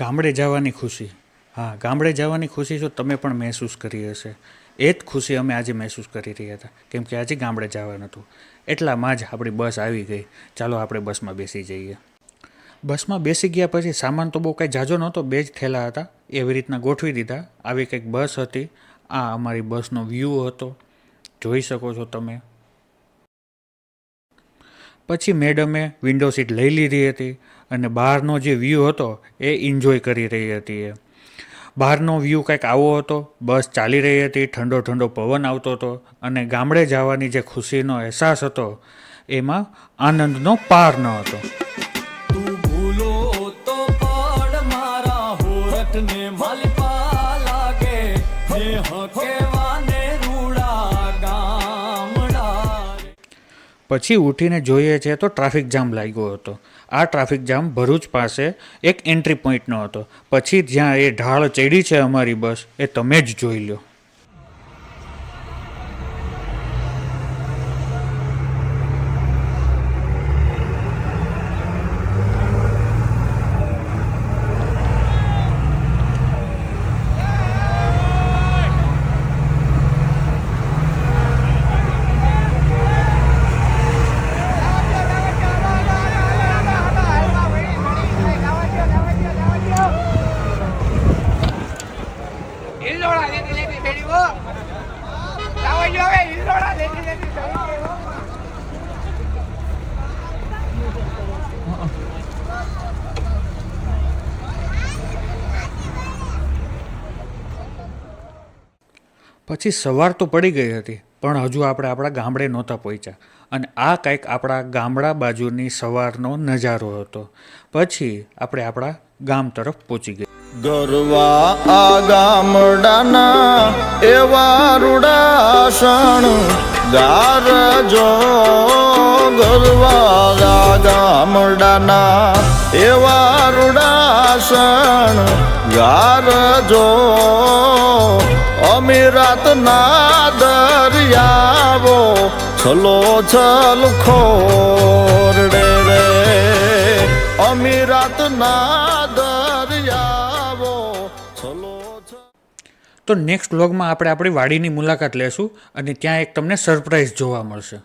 ગામડે જવાની ખુશી. હા, ગામડે જવાની ખુશી તો તમે પણ મહેસૂસ કરી હશે. એ જ ખુશી અમે આજે મહેસૂસ કરી રહ્યા હતા. કેમ કે આજે ગામડે જવાનું હતું. એટલામાં જ આપણી બસ આવી ગઈ. ચાલો આપણે બસમાં બેસી જઈએ. બસમાં બેસી ગયા પછી સામાન તો બહુ કાંઈ જાજો નહોતો. બે જ થેલા હતા. એવી રીતના ગોઠવી દીધા. આવી કંઈક બસ હતી. આ અમારી બસનો વ્યૂ હતો. જોઈ શકો છો તમે. પછી મેડમે વિન્ડો સીટ લઈ લીધી હતી. અને બહારનો જે વ્યૂ હતો એ એન્જોય કરી રહી હતી એ. બહારનો વ્યૂ કંઈક આવો હતો, બસ ચાલી રહી હતી, ઠંડો ઠંડો પવન આવતો હતો અને ગામડે જવાની જે ખુશીનો અહેસાસ હતો, એમાં આનંદનો પાર ન હતો. મારા હોઠને માલપા પછી ઉઠીને જોઈએ છે તો ટ્રાફિક જામ લાગ્યો હતો. આ ટ્રાફિક જામ ભરૂચ પાસે એક એન્ટ્રી પોઈન્ટનો હતો. પછી જ્યાં એ ઢાળ ચડી છે અમારી બસ, એ તમે જ જોઈ લો. પછી સવાર તો પડી ગઈ હતી, પણ હજુ આપણે આપણા ગામડે નહોતા પહોંચ્યા. અને આ કંઈક આપણા ગામડા બાજુની સવારનો નજારો હતો. પછી આપણે આપણા ગામ તરફ પહોંચી ગઈ ગરવા આ ગામડાના એવા રૂડાસણ ગારજો જો આ ગામડાના એવા રૂડાસણ ગારજો અમીરાતના દરિયાવો છલો છલ ખોરડે રે. અમીરાતના છલ તો નેક્સ્ટ વ્લોગમાં આપણે આપણી વાડીની મુલાકાત લેશું અને ત્યાં એક તમને સરપ્રાઈઝ જોવા મળશે.